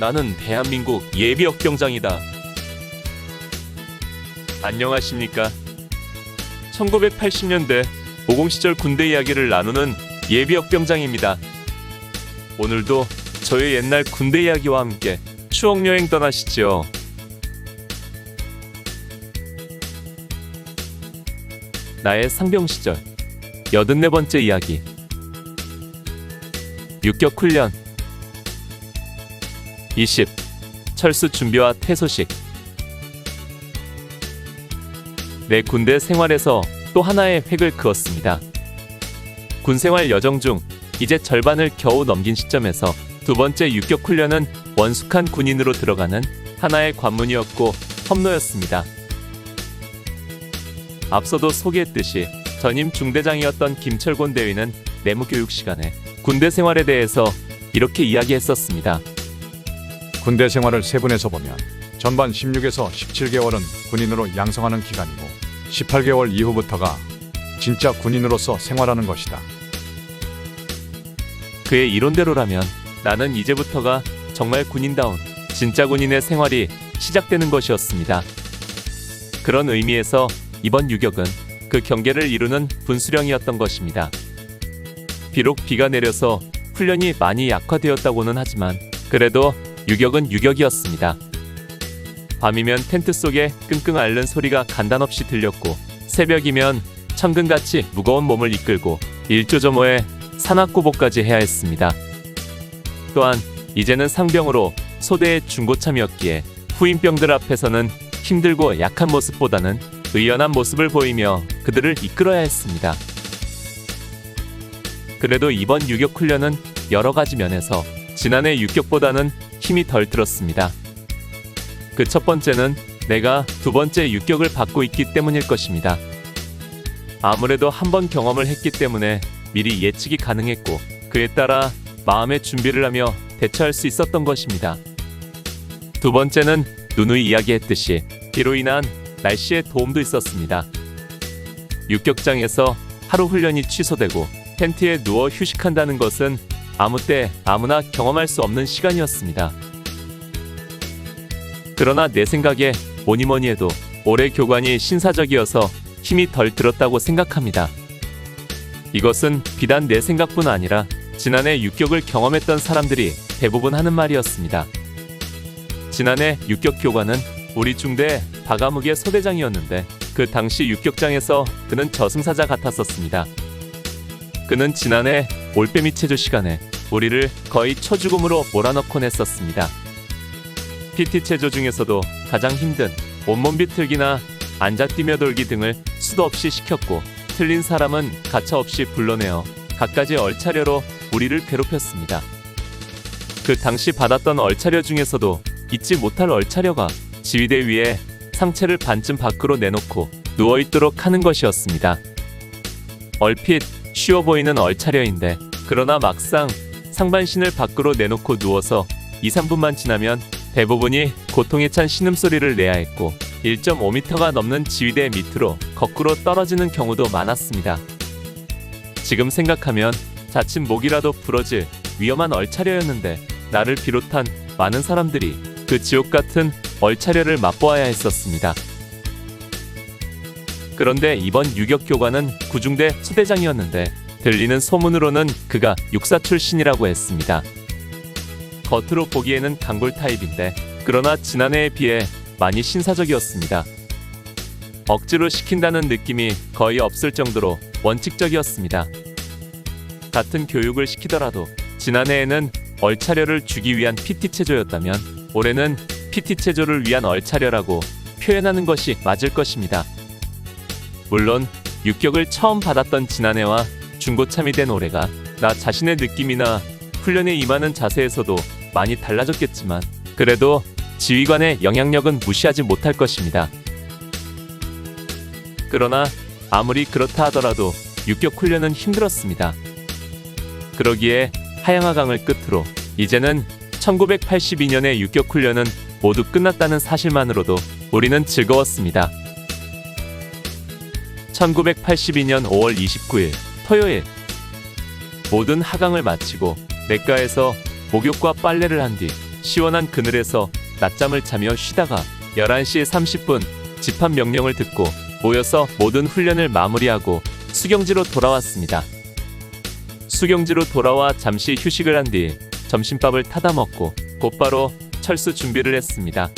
나는 대한민국 예비역병장이다. 안녕하십니까? 1980년대 50 시절 군대 이야기를 나누는 예비역 병장입니다. 오늘도 저의 옛날 군대 이야기와 함께 추억 여행 떠나시죠. 나의 상병 시절 여든네 번째 이야기. 육격 훈련 20. 철수 준비와 퇴소식. 내 군대 생활에서 또 하나의 획을 그었습니다. 군 생활 여정 중 이제 절반을 겨우 넘긴 시점에서 두 번째 육격 훈련은 원숙한 군인으로 들어가는 하나의 관문이었고 험로였습니다. 앞서도 소개했듯이 전임 중대장이었던 김철곤 대위는 내무교육 시간에 군대 생활에 대해서 이렇게 이야기했었습니다. 군대 생활을 세분해서 보면 전반 16에서 17개월은 군인으로 양성하는 기간이고 18개월 이후부터가 진짜 군인으로서 생활하는 것이다. 그의 이론대로라면 나는 이제부터가 정말 군인다운 진짜 군인의 생활이 시작되는 것이었습니다. 그런 의미에서 이번 유격은 그 경계를 이루는 분수령이었던 것입니다. 비록 비가 내려서 훈련이 많이 약화되었다고는 하지만 그래도 유격은 유격이었습니다. 밤이면 텐트 속에 끙끙 앓는 소리가 간단없이 들렸고 새벽이면 천근같이 무거운 몸을 이끌고 일조점호에 산악고복까지 해야 했습니다. 또한 이제는 상병으로 소대의 중고참이었기에 후임병들 앞에서는 힘들고 약한 모습보다는 의연한 모습을 보이며 그들을 이끌어야 했습니다. 그래도 이번 유격 훈련은 여러 가지 면에서 지난해 육격보다는 힘이 덜 들었습니다. 그 첫 번째는 내가 두 번째 육격을 받고 있기 때문일 것입니다. 아무래도 한 번 경험을 했기 때문에 미리 예측이 가능했고 그에 따라 마음의 준비를 하며 대처할 수 있었던 것입니다. 두 번째는 누누이 이야기했듯이 비로 인한 날씨의 도움도 있었습니다. 육격장에서 하루 훈련이 취소되고 텐트에 누워 휴식한다는 것은 아무 때 아무나 경험할 수 없는 시간이었습니다. 그러나 내 생각에 뭐니 뭐니 해도 올해 교관이 신사적이어서 힘이 덜 들었다고 생각합니다. 이것은 비단 내 생각뿐 아니라 지난해 육격을 경험했던 사람들이 대부분 하는 말이었습니다. 지난해 육격 교관은 우리 중대 바가묵의 소대장이었는데 그 당시 육격장에서 그는 저승사자 같았었습니다. 그는 지난해 올빼미 체조 시간에 우리를 거의 초죽음으로 몰아넣곤 했었습니다. PT 체조 중에서도 가장 힘든 온몸 비틀기나 앉아 뛰며 돌기 등을 수도 없이 시켰고 틀린 사람은 가차없이 불러내어 갖가지 얼차려로 우리를 괴롭혔습니다. 그 당시 받았던 얼차려 중에서도 잊지 못할 얼차려가 지휘대 위에 상체를 반쯤 밖으로 내놓고 누워있도록 하는 것이었습니다. 얼핏 쉬워 보이는 얼차려인데 그러나 막상 상반신을 밖으로 내놓고 누워서 2, 3분만 지나면 대부분이 고통에 찬 신음소리를 내야 했고 1.5m가 넘는 지휘대 밑으로 거꾸로 떨어지는 경우도 많았습니다. 지금 생각하면 자칫 목이라도 부러질 위험한 얼차려였는데 나를 비롯한 많은 사람들이 그 지옥 같은 얼차려를 맛보아야 했었습니다. 그런데 이번 유격 교관은 구중대 수대장이었는데 들리는 소문으로는 그가 육사 출신이라고 했습니다. 겉으로 보기에는 강골 타입인데 그러나 지난해에 비해 많이 신사적이었습니다. 억지로 시킨다는 느낌이 거의 없을 정도로 원칙적이었습니다. 같은 교육을 시키더라도 지난해에는 얼차려를 주기 위한 PT 체조였다면 올해는 PT 체조를 위한 얼차려라고 표현하는 것이 맞을 것입니다. 물론 육격을 처음 받았던 지난해와 중고참이 된 올해가 나 자신의 느낌이나 훈련에 임하는 자세에서도 많이 달라졌겠지만 그래도 지휘관의 영향력은 무시하지 못할 것입니다. 그러나 아무리 그렇다 하더라도 육격 훈련은 힘들었습니다. 그러기에 하양하강을 끝으로 이제는 1982년의 육격 훈련은 모두 끝났다는 사실만으로도 우리는 즐거웠습니다. 1982년 5월 29일 토요일 모든 하강을 마치고 내과에서 목욕과 빨래를 한 뒤 시원한 그늘에서 낮잠을 자며 쉬다가 11시 30분 집합 명령을 듣고 모여서 모든 훈련을 마무리하고 수경지로 돌아왔습니다. 수경지로 돌아와 잠시 휴식을 한 뒤 점심밥을 타다 먹고 곧바로 철수 준비를 했습니다.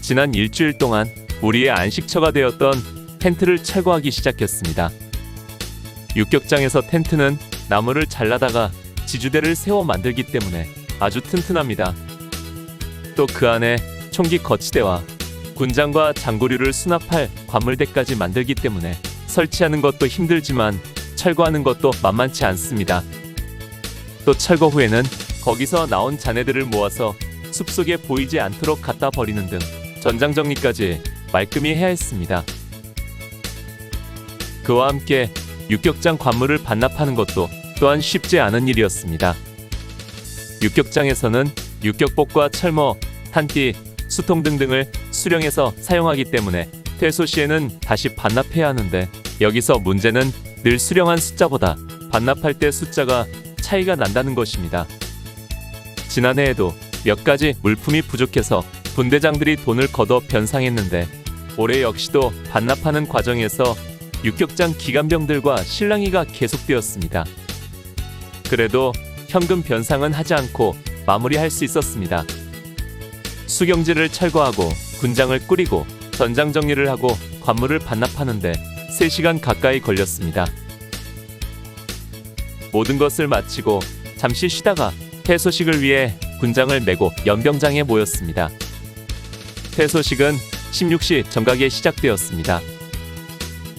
지난 일주일 동안 우리의 안식처가 되었던 텐트를 철거하기 시작했습니다. 육격장에서 텐트는 나무를 잘라다가 지주대를 세워 만들기 때문에 아주 튼튼합니다. 또 그 안에 총기 거치대와 군장과 장구류를 수납할 관물대까지 만들기 때문에 설치하는 것도 힘들지만 철거하는 것도 만만치 않습니다. 또 철거 후에는 거기서 나온 잔해들을 모아서 숲속에 보이지 않도록 갖다 버리는 등 전장 정리까지 말끔히 해야 했습니다. 그와 함께 육격장 관물을 반납하는 것도 또한 쉽지 않은 일이었습니다. 육격장에서는 육격복과 철모, 탄띠, 수통 등등을 수령해서 사용하기 때문에 퇴소 시에는 다시 반납해야 하는데 여기서 문제는 늘 수령한 숫자보다 반납할 때 숫자가 차이가 난다는 것입니다. 지난해에도 몇 가지 물품이 부족해서 분대장들이 돈을 걷어 변상했는데 올해 역시도 반납하는 과정에서 육격장 기간병들과 실랑이가 계속되었습니다. 그래도 현금 변상은 하지 않고 마무리할 수 있었습니다. 수경지를 철거하고 군장을 꾸리고 전장 정리를 하고 관물을 반납하는데 3시간 가까이 걸렸습니다. 모든 것을 마치고 잠시 쉬다가 퇴소식을 위해 군장을 메고 연병장에 모였습니다. 퇴소식은 16시 정각에 시작되었습니다.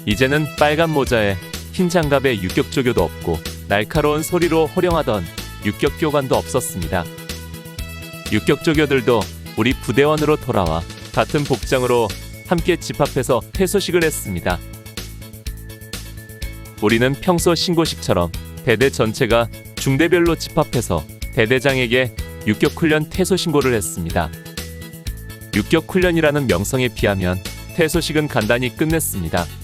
이제는 빨간 모자에 흰 장갑에 육격조교도 없고 날카로운 소리로 호령하던 육격교관도 없었습니다. 육격조교들도 우리 부대원으로 돌아와 같은 복장으로 함께 집합해서 퇴소식을 했습니다. 우리는 평소 신고식처럼 대대 전체가 중대별로 집합해서 대대장에게 육격훈련 퇴소 신고를 했습니다. 육격훈련이라는 명성에 비하면 퇴소식은 간단히 끝냈습니다.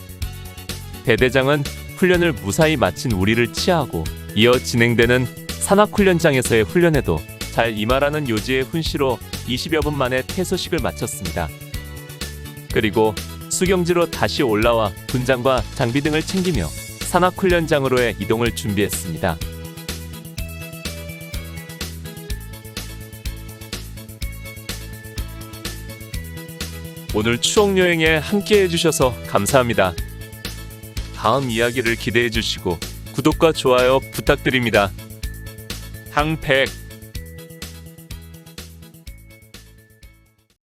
대대장은 훈련을 무사히 마친 우리를 치하하고 이어 진행되는 산악훈련장에서의 훈련에도 잘 임하라는 요지의 훈시로 20여 분 만에 퇴소식을 마쳤습니다. 그리고 수경지로 다시 올라와 군장과 장비 등을 챙기며 산악훈련장으로의 이동을 준비했습니다. 오늘 추억 여행에 함께 해주셔서 감사합니다. 다음 이야기를 기대해 주시고 구독과 좋아요 부탁드립니다. 항백